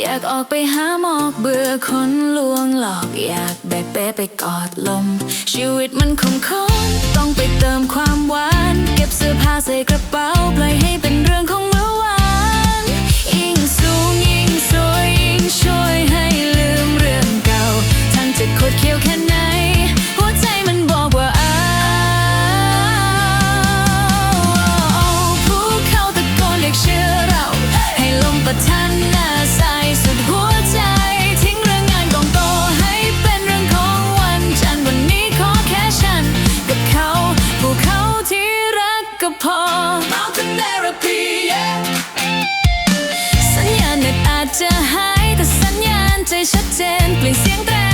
อยากออกไปหาหมอกเบื่อคนลวงหลอก อยากแบกเป้ไปกอดลม ชีวิตมันคงค้อนต้องไปเติมความหวาน เก็บเสื้อผ้าใส่กระเป๋าปล่อยให้เป็น จะหายแต่สัญญาณใจชัดเจนเปลี่ยนเสียงแตร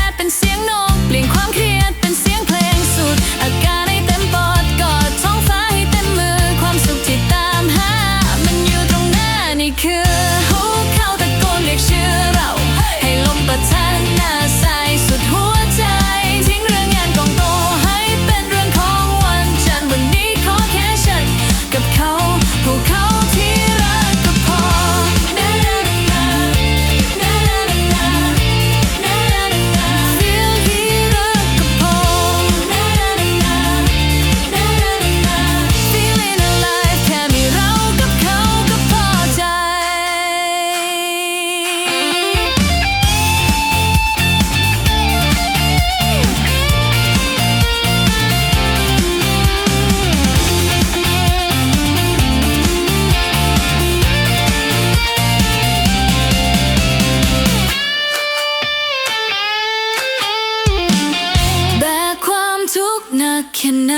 ทุกแค่ไหน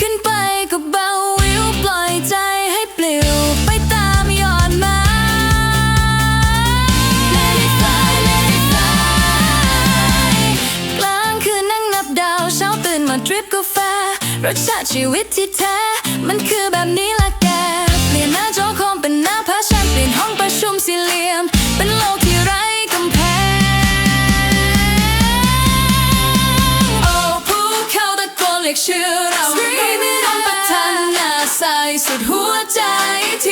ขึ้นไปก็เบาวิวปล่อยใจให้ปลิวไปตามยอดไม้ Let it fly Let it fly กลางคืนนั่งนับดาวเช้าตื่นมาดริปกาแฟรสชาติชีวิตที่แท้ มันคือแบบนี้ละแก เปลี่ยนหน้าจอคอ เรียกชื่อเราทำประทานหน้าใสสุดหัวใจทิ้